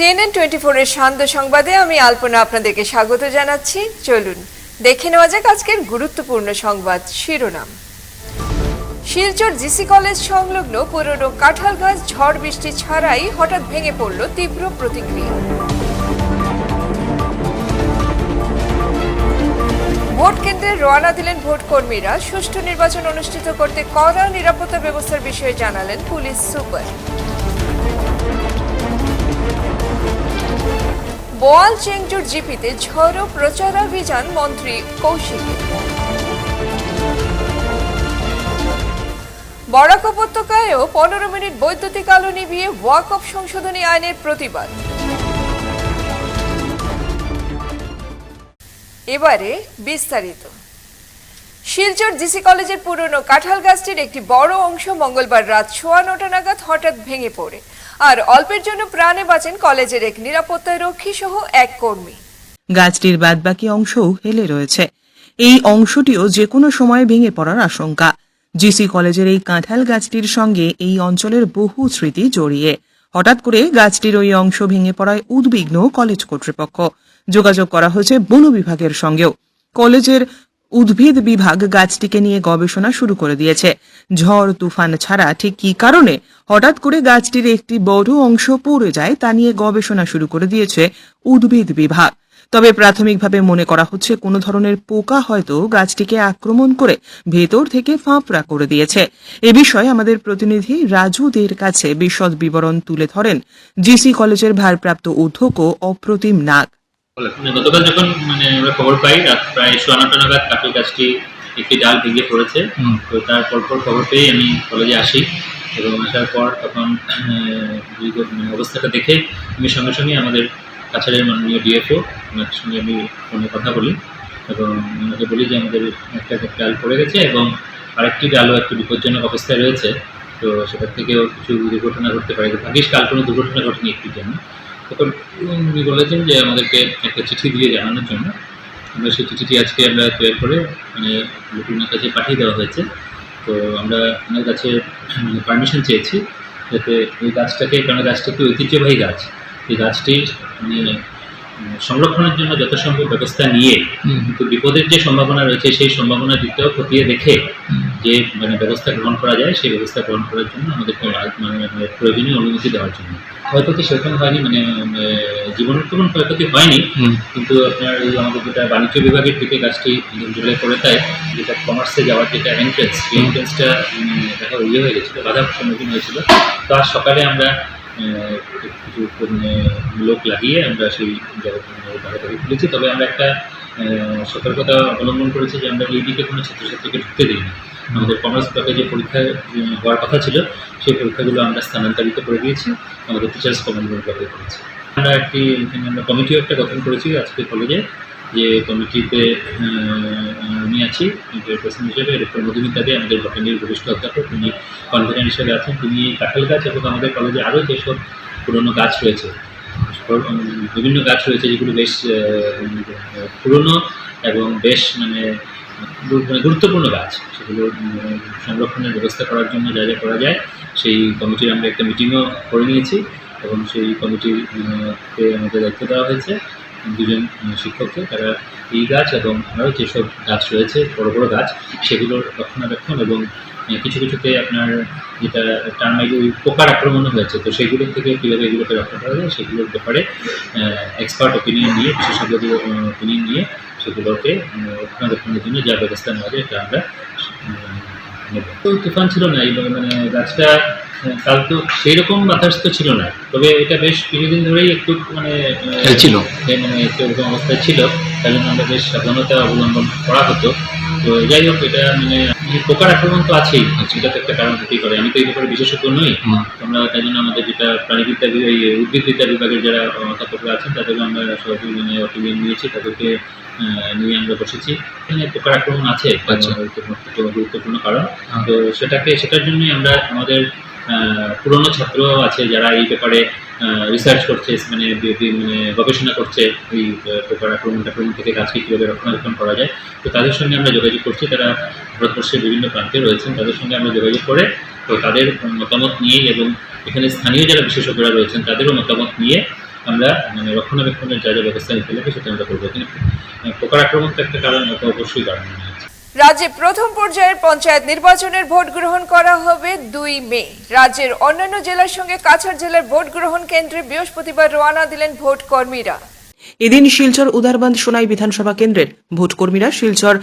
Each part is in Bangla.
সিএনএন টোয়েন্টি ফোরের সান্ধ্য সংবাদে আমি আলপনা আপনাদেরকে স্বাগত জানাচ্ছি। চলুন, দেখে নেওয়া যাক আজকের গুরুত্বপূর্ণ সংবাদ শিরোনাম। শিলচর জিসি কলেজ সংলগ্ন পুরনো কাঁঠাল গাছ ঝড় বৃষ্টি ছাড়াই হঠাৎ ভেঙে পড়ল তীব্র প্রতিক্রিয়া। ভোট কেন্দ্রে রওনা দিলেন ভোট কর্মীরা। সুষ্ঠু নির্বাচন অনুষ্ঠিত করতে কড়া নিরাপত্তা ব্যবস্থার বিষয়ে জানালেন পুলিশ সুপার। বোয়াল চেংজুর জিপিতে ঝড়ো প্রচারাভিযান মন্ত্রী কৌশিকের বরাক উপত্যকায়ও পনেরো মিনিট বৈদ্যুতিক আলো নিভিয়ে ওয়াকফ সংশোধনী আইনের প্রতিবাদ। এবারে বিস্তারিত। শিলচর জিসি কলেজের পুরনো কাঁঠাল গাছটির একটি বড় অংশ মঙ্গলবার রাত সোয়া নটা নাগাদ হঠাৎ ভেঙে পড়ে। আর অল্পের জন্য প্রাণে বাঁচেন কলেজের এক নিরাপত্তা রক্ষী সহ এক কর্মী। গাছটির বাদবাকি অংশও হেলে রয়েছে। এই অংশটিও যে কোনো সময় ভেঙে পড়ার আশঙ্কা। জিসি কলেজের এই কাঁঠাল গাছটির সঙ্গে এই অঞ্চলের বহু স্মৃতি জড়িয়ে। হঠাৎ করে গাছটির ওই অংশ ভেঙে পড়ায় উদ্বিগ্ন কলেজ কর্তৃপক্ষ। যোগাযোগ করা হয়েছে বন বিভাগের সঙ্গেও। কলেজের উদ্ভিদ বিভাগ গাছটিকে নিয়ে গবেষণা শুরু করে দিয়েছে। ঝড়, তুফান ছাড়া ঠিক কি কারণে হঠাৎ করে গাছটির একটি বড় অংশ পড়ে যায় তা নিয়ে গবেষণা শুরু করে দিয়েছে উদ্ভিদ বিভাগ। তবে প্রাথমিকভাবে মনে করা হচ্ছে কোনো ধরনের পোকা হয়তো গাছটিকে আক্রমণ করে ভেতর থেকে ফাঁপড়া করে দিয়েছে। এ বিষয়ে আমাদের প্রতিনিধি রাজু দের কাছে বিশদ বিবরণ তুলে ধরেন। জিসি কলেজের ভারপ্রাপ্ত অধ্যক্ষ অপ্রতিম নাগ। গতকাল যখন মানে আমরা খবর পাই রাত প্রায় সোয়া নটা নাগাদ কাঁঠাল গাছটি একটি ডাল ভেঙে পড়েছে। তো তার পরপর খবর পেয়ে আমি কলেজে আসি এবং আসার পর তখন মানে অবস্থাটা দেখে আমি সঙ্গে সঙ্গে আমাদের কাছাড়ের মাননীয় ডিএফও ওনার সঙ্গে আমি ফোনে কথা বলি এবং ওনাকে বলি যে আমাদের একটা ডাল পড়ে গেছে এবং আরেকটি ডালও একটু বিপজ্জনক অবস্থায় রয়েছে। তো সেটার থেকেও কিছু দুর্ঘটনা ঘটতে পারে। ভাগ্যিস কাল কোনো দুর্ঘটনা ঘটেনি একটির জন্য। তখন উনি বলেছেন যে আমাদেরকে একটা চিঠি দিয়ে জানানোর জন্য। আমরা সেই চিঠিটি আজকে আমরা তৈরি করে মানে লুটুনার কাছে পাঠিয়ে দেওয়া হয়েছে। তো আমরা ওনার কাছে পারমিশন চেয়েছি যাতে এই গাছটাকে কারণ গাছটা একটি ঐতিহ্যবাহী গাছ। এই গাছটির মানে সংরক্ষণের জন্য যত সম্ভব ব্যবস্থা নিয়ে কিন্তু বিপদের যে সম্ভাবনা রয়েছে সেই সম্ভাবনার দিকটাও খতিয়ে দেখে যে মানে ব্যবস্থা গ্রহণ করা যায় সেই ব্যবস্থা গ্রহণ করার জন্য আমাদেরকে মানে মানে প্রয়োজনীয় অনুমতি দেওয়ার জন্য। ক্ষয়ক্ষতি সেরকম হয়নি মানে জীবনের ক্ষয়ক্ষতি হয়নি। কিন্তু আপনার এই আমাদের যেটা বাণিজ্য বিভাগের থেকে গাছটি জুলাই করে দেয় যেটা কমার্সে যাওয়ার যেটা এন্ট্রেন্স সেই এন্ট্রেন্সটা দেখা ইয়ে হয়ে গেছিল বাধার সম্মুখীন হয়েছিল। তো আজ সকালে আমরা কিছু মানে লোক লাগিয়ে আমরা সেই জায়গাটাকে খুলেছি। তবে আমরা একটা সতর্কতা অবলম্বন করেছি যে আমরা এই দিকে কোনো ছাত্রছাত্রীকে ঢুকতে দিইনি। আমাদের কমার্স ব্লকে যে পরীক্ষা হওয়ার কথা ছিল, সেই পরীক্ষাগুলো আমরা স্থানান্তরিত করে দিয়েছি, আমাদের টিচার্স কমিউনিটি ব্লকে করেছি। আমরা একটি, আমরা কমিটিও একটা গঠন করেছি আজকে কলেজে যে কমিটিতে আমি আছি প্রেসিডেন্ট হিসেবে ডক্টর মধুমিতা দে, আমাদের বটানির বরিষ্ঠ অধ্যাপক তিনি কনভেনার হিসেবে আছেন, তিনি কাঁঠাল গাছ এবং আমাদের কলেজে আরও যেসব পুরনো গাছ রয়েছে বিভিন্ন গাছ রয়েছে যেগুলো বেশ পুরনো এবং বেশ মানে গুরুত্বপূর্ণ গাছ সেগুলো সংরক্ষণের ব্যবস্থা করার জন্য যা যা করা যায়, সেই কমিটির আমরা একটা মিটিংও করে নিয়েছি এবং সেই তে আমাদের দায়িত্ব দেওয়া হয়েছে। দুজন শিক্ষককে তারা এই গাছ এবং আরও যেসব গাছ রয়েছে, বড় বড় গাছ, সেগুলোর রক্ষণাবেক্ষণ এবং কিছু কিছুতে আপনার যেটা টার্মাইড ওই পোকার আক্রমণ হয়েছে। তো সেগুলোর থেকে কীভাবে এগুলোকে রক্ষা করা যায়, সেগুলোর ব্যাপারে এক্সপার্ট ওপিনিয়ন নিয়ে, বিশেষজ্ঞদের ওপিনিয়ন নিয়ে সেগুলোকে রক্ষণাবেক্ষণের জন্য যা ব্যবস্থা নেওয়া যায়, এটা আমরা নেব। তো তুফান ছিল না, এই মানে গাছটা কাল তো সেই রকম বাতাস তো ছিল না। তবে এটা বেশ কিছুদিন ধরেই একটু মানে আহ, ছিল। এ মানে একটু এরকম অবস্থায় ছিল। তাই জন্য আমরা বেশ সাবধানতা অবলম্বন করা হতো। তো যাই হোক এটা মানে পোকার আক্রমণ তো আছেই। সেটা তো একটা কারণ হতেই পারে। আমি তো এই ব্যাপারে বিশেষজ্ঞ নই। আমরা তাই জন্য আমাদের যেটা প্রাণীবিদ্যা এই উদ্ভিদবিদ্যা বিভাগের যারা অধ্যাপকরা আছেন তাদেরকে আমরা সবাই মানে অপিনিয়ন নিয়েছি তাদেরকে নিয়ে আমরা বসেছি। এখানে পোকার আক্রমণ আছে। আচ্ছা। গুরুত্বপূর্ণ কারণ। হ্যাঁ। তো সেটাকে সেটার জন্যই আমরা আমাদের পুরনো ছাত্র আছে যারা এই ব্যাপারে রিসার্চ করছে মানে মানে গবেষণা করছে এই পোকার আক্রমণ আক্রমণ থেকে গাছকে কীভাবে রক্ষণাবেক্ষণ করা যায়। তো তাদের সঙ্গে আমরা যোগাযোগ করছি, তারা ভারতবর্ষের বিভিন্ন প্রান্তে রয়েছেন, তাদের সঙ্গে আমরা যোগাযোগ করে, তো তাদের মতামত নিয়ে এবং এখানে স্থানীয় যারা বিশেষজ্ঞরা রয়েছেন, তাদেরও মতামত নিয়ে আমরা মানে রক্ষণাবেক্ষণের যা যা ব্যবস্থা নিতে লাগে সেটা আমরা করব। কিন্তু পোকার আক্রমণ তো একটা কারণ অবশ্যই কারণ হচ্ছে। রাজ্যে প্রথম পর্যায়ের পঞ্চায়েত নির্বাচনের ভোট গ্রহণ করা হবে দুই মে। রাজ্যের অন্যান্য জেলার সঙ্গে কাছাড় জেলার ভোট গ্রহণ কেন্দ্রে বৃহস্পতিবার রওনা দিলেন ভোট কর্মীরা। এদিন শিলচর উদারবান্ধ সোনাই বিধানসভা কেন্দ্রের ভোটকর্মীরা শিলচর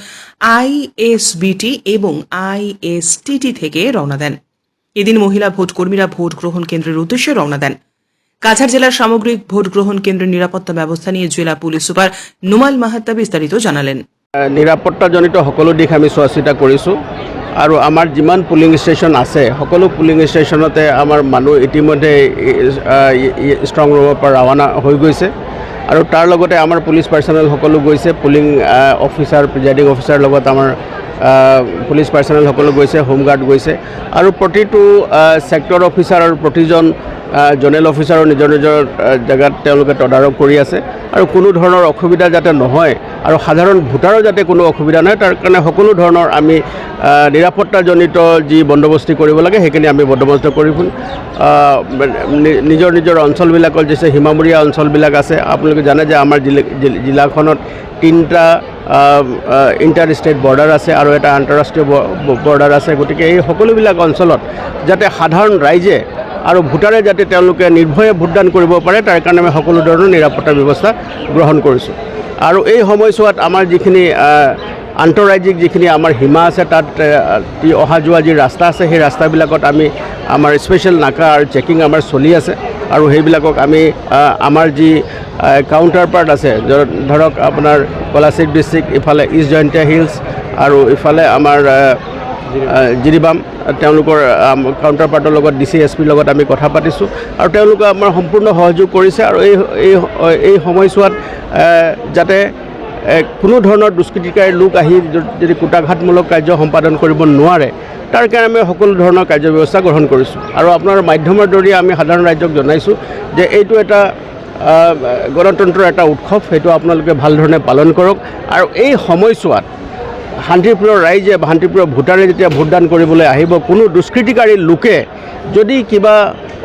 আইএসবিটি এবং আইএসটিটি থেকে রওনা দেন। এদিন মহিলা ভোটকর্মীরা ভোট গ্রহণ কেন্দ্রের উদ্দেশ্যে রওনা দেন। কাছাড় জেলার সামগ্রিক ভোট গ্রহণ কেন্দ্রের নিরাপত্তা ব্যবস্থা নিয়ে জেলা পুলিশ সুপার নুমাল মাহাত্তা বিস্তারিত জানালেন। নিৰাপত্তাজনিত সকলো দিশ আমি চোৱা চিতা কৰিছোঁ। আৰু আমাৰ যিমান পুলিং ষ্টেচন আছে, সকলো পুলিং ষ্টেচনতে আমাৰ মানুহ ইতিমধ্যে ষ্ট্ৰং ৰুমৰ পৰা ৰাওনা হৈ গৈছে। আৰু তাৰ লগতে আমাৰ পুলিচ পাৰ্চনেল গৈছে, পুলিং অফিচাৰ প্ৰিজাইডিং অফিচাৰ লগত আমাৰ পুলিচ পাৰ্চনেল সকলো গৈছে, হোমগাৰ্ড গৈছে। আৰু প্ৰতিটো ছেক্টৰ অফিচাৰ আৰু প্ৰতিজন জনেল অফিচাৰো নিজৰ নিজৰ জেগাত তেওঁলোকে তদাৰক কৰি আছে। আৰু কোনো ধৰণৰ অসুবিধা যাতে নহয় আৰু সাধাৰণ ভোটাৰৰ যাতে কোনো অসুবিধা নহয় তাৰ কাৰণে সকলো ধৰণৰ আমি নিৰাপত্তাজনিত যি বন্দবস্তি কৰিব লাগে সেইখিনি আমি বন্দবস্ত কৰি আহ, নিজৰ নিজৰ অঞ্চলবিলাকত যিছে সীমামূৰীয়া অঞ্চলবিলাক আছে আপোনালোকে জানে যে আমাৰ জিলা- জিলা- জিলাখনত তিনিটা ইণ্টাৰ ষ্টেট বৰ্ডাৰ আছে আৰু এটা আন্তঃৰাষ্ট্ৰীয় বৰ্ডাৰ আছে। গতিকে এই সকলোবিলাক অঞ্চলত যাতে সাধাৰণ ৰাইজে আৰু ভোটাৰে যাতে তেওঁলোকে নিৰ্ভয়ে ভোটদান কৰিব পাৰে, তাৰ কাৰণে আমি সকলো ধৰণৰ নিৰাপত্তা ব্যৱস্থা গ্ৰহণ কৰিছোঁ। আৰু এই সময়ছোৱাত আমাৰ যিখিনি আন্তঃৰাজ্যিক যিখিনি আমাৰ সীমা আছে, তাত অহা যোৱা যি ৰাস্তা আছে, সেই ৰাস্তাবিলাকত আমি আমাৰ স্পেচিয়েল নাকা আৰু চেকিং আমাৰ চলি আছে। আৰু সেইবিলাকক আমি আমাৰ যি কাউণ্টাৰ পাৰ্ট আছে ধৰক আপোনাৰ কলাচিত ডিষ্ট্ৰিক্ট ইফালে ইষ্ট জয়ন্তীয়া হিলছ আৰু ইফালে আমাৰ জিৰিবাম। তেওঁলোকৰ কাউণ্টাৰ পাৰ্টৰ লগত ডি চি এছ পিৰ লগত আমি কথা পাতিছোঁ। আৰু তেওঁলোকে আমাৰ সম্পূৰ্ণ সহযোগ কৰিছে আৰু এই এই সময়ছোৱাত যাতে কোনো ধৰণৰ দুষ্কৃতিকাৰী লোক আহি যদি কুটাঘাতমূলক কাৰ্য সম্পাদন কৰিব নোৱাৰে, তাৰ কাৰণে আমি সকলো ধৰণৰ কাৰ্য ব্যৱস্থা গ্ৰহণ কৰিছোঁ। আৰু আপোনাৰ মাধ্যমৰ জৰিয়ে আমি সাধাৰণ ৰাইজক জনাইছোঁ যে এইটো এটা গণতন্ত্ৰৰ এটা উৎসৱ, সেইটো আপোনালোকে ভালো ধৰণে পালন কৰক। আৰু এই সময়ছোৱাত শান্তিপ্ৰিয় ৰাইজে শান্তিপ্ৰিয় ভোটাৰে যেতিয়া ভোটদান কৰিবলৈ আহিব, কোনো দুষ্কৃতিকাৰী লোকে যদি কিবা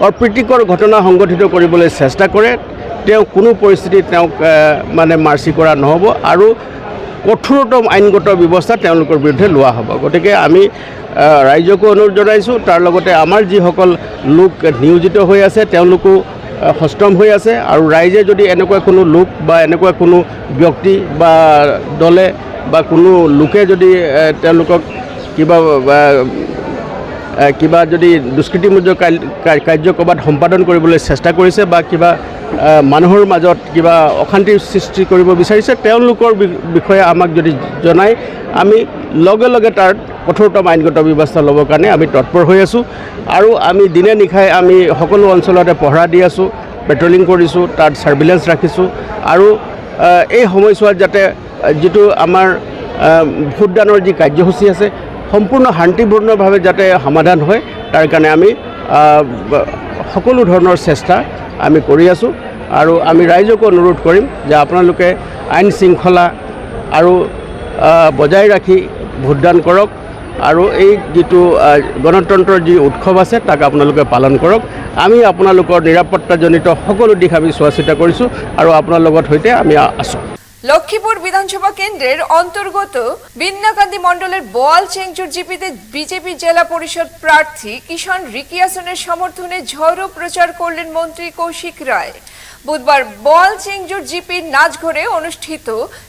অপ্ৰীতিকৰ ঘটনা সংঘটিত কৰিবলৈ চেষ্টা কৰে, তেওঁ কোনো পৰিস্থিতিত তেওঁক মানে মাৰ্চি কৰা নহ'ব আৰু কঠোৰতম আইনগত ব্যৱস্থা তেওঁলোকৰ বিৰুদ্ধে লোৱা হ'ব। গতিকে আমি ৰাইজকো অনুৰোধ জনাইছোঁ, তাৰ লগতে আমাৰ যিসকল লোক নিয়োজিত হৈ আছে, তেওঁলোকো সষ্টম হৈ আছে আৰু ৰাইজে যদি এনেকুৱা কোনো লোক বা এনেকুৱা কোনো ব্যক্তি বা দলে বা কোনো লোকে যদি তেওঁলোকক কিবা কিবা যদি দুষ্কৃতিমূলক কাৰ্য ক'ৰবাত সম্পাদন কৰিবলৈ চেষ্টা কৰিছে বা কিবা মানুহৰ মাজত কিবা অশান্তিৰ সৃষ্টি কৰিব বিচাৰিছে, তেওঁলোকৰ বিষয়ে আমাক যদি জনায় আমি লগে লগে তাৰ কঠোৰতম আইনগত ব্যৱস্থা ল'বৰ কাৰণে আমি তৎপৰ হৈ আছোঁ। আৰু আমি দিনে নিশাই আমি সকলো অঞ্চলতে পহৰা দি আছোঁ, পেট্ৰলিং কৰিছোঁ, তাত চাৰ্ভিলেঞ্চ ৰাখিছোঁ। আৰু এই সময়ছোৱাত যাতে যিটো আমাৰ ভোটদানৰ যি কাৰ্যসূচী আছে, সম্পূৰ্ণ শান্তিপূৰ্ণভাৱে যাতে সমাধান হয়, তাৰ কাৰণে আমি সকলো ধৰণৰ চেষ্টা আমি কৰি আছোঁ। আৰু আমি ৰাইজকো অনুৰোধ কৰিম যে আপোনালোকে আইন শৃংখলা আৰু বজাই ৰাখি ভোটদান কৰক। আৰু এই যিটো গণতন্ত্ৰৰ যি উৎসৱ আছে, তাক আপোনালোকে পালন কৰক। আমি আপোনালোকৰ নিৰাপত্তাজনিত সকলো দিশ আমি চোৱা চিতা কৰিছোঁ আৰু আপোনাৰ লগত সৈতে আমি আছোঁ লক্ষ্মীপুর বিধানসভা কেন্দ্রের অন্তর্গত বিন্নাকান্দি মণ্ডলের বোয়াল চেংচুর জিপিতে বিজেপি জেলা পরিষদ প্রার্থী কিষাণ রিকিয়াসনের সমর্থনে ঝড়ো প্রচার করলেন মন্ত্রী কৌশিক রায়। বুধবার বল চেংজুর জিপির নাচঘরে অনুষ্ঠিত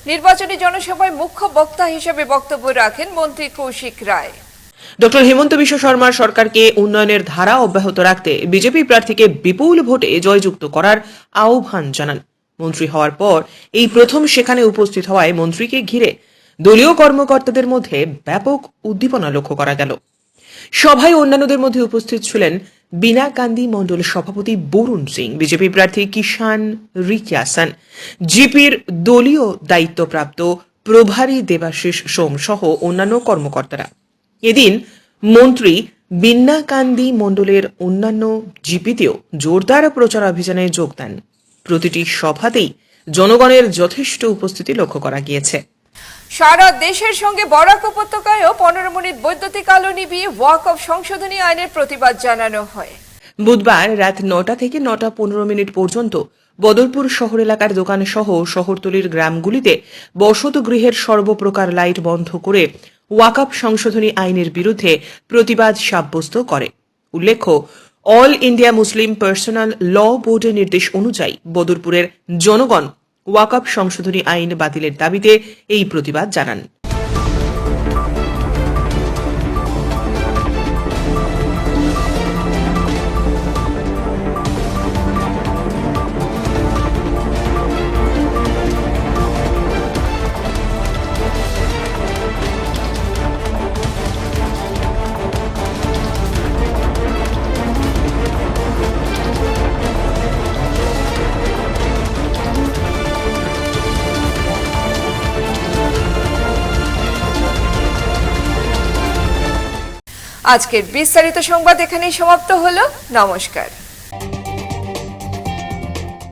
নির্বাচনী জনসভায় মুখ্য বক্তা হিসেবে বক্তব্য রাখেন মন্ত্রী কৌশিক রায়। ডক্টর হেমন্ত বিশ্ব শর্মার সরকারকে উন্নয়নের ধারা অব্যাহত রাখতে বিজেপি প্রার্থীকে বিপুল ভোটে জয়যুক্ত করার আহ্বান জানান। মন্ত্রী হওয়ার পর এই প্রথম সেখানে উপস্থিত হওয়ায় মন্ত্রীকে ঘিরে দলীয় কর্মকর্তাদের মধ্যে ব্যাপক উদ্দীপনা লক্ষ্য করা গেল। সভায় অন্যান্যদের মধ্যে উপস্থিত ছিলেন বিনা কান্দি মণ্ডল সভাপতি বরুণ সিং, বিজেপি প্রার্থী কিষান রিকিয়াসান জিপির দলীয় দায়িত্বপ্রাপ্ত প্রভারী দেবাশিস সোম সহ অন্যান্য কর্মকর্তারা। এদিন মন্ত্রী বিন্নাকান্দি মণ্ডলের অন্যান্য জিপিতেও জোরদার প্রচারাভিযানে যোগ দেন। প্রতিটি সভাতেই জনগণের যথেষ্ট উপস্থিতি লক্ষ্য করা গিয়েছে। সারা দেশের সঙ্গে বরাক উপত্যকায়ও পনেরো মিনিট বৈদ্যুতিক আলো নিভিয়ে ওয়াক অফ সংশোধনী আইনের প্রতিবাদ জানানো হয়। বুধবার রাত নটা থেকে নটা পনেরো মিনিট পর্যন্ত বদরপুর শহর এলাকার দোকান সহ শহরতলির গ্রামগুলিতে বসত গৃহের সর্বপ্রকার লাইট বন্ধ করে ওয়াকাপ সংশোধনী আইনের বিরুদ্ধে প্রতিবাদ সাব্যস্ত করে। উল্লেখ্য all India Muslim personal law বোর্ডের নির্দেশ অনুযায়ী বদরপুরের জনগণ ওয়াকআপ সংশোধনী আইন বাতিলের দাবিতে এই প্রতিবাদ জানান। আজকের বিস্তারিত সংবাদ এখানেই সমাপ্ত হলো। নমস্কার।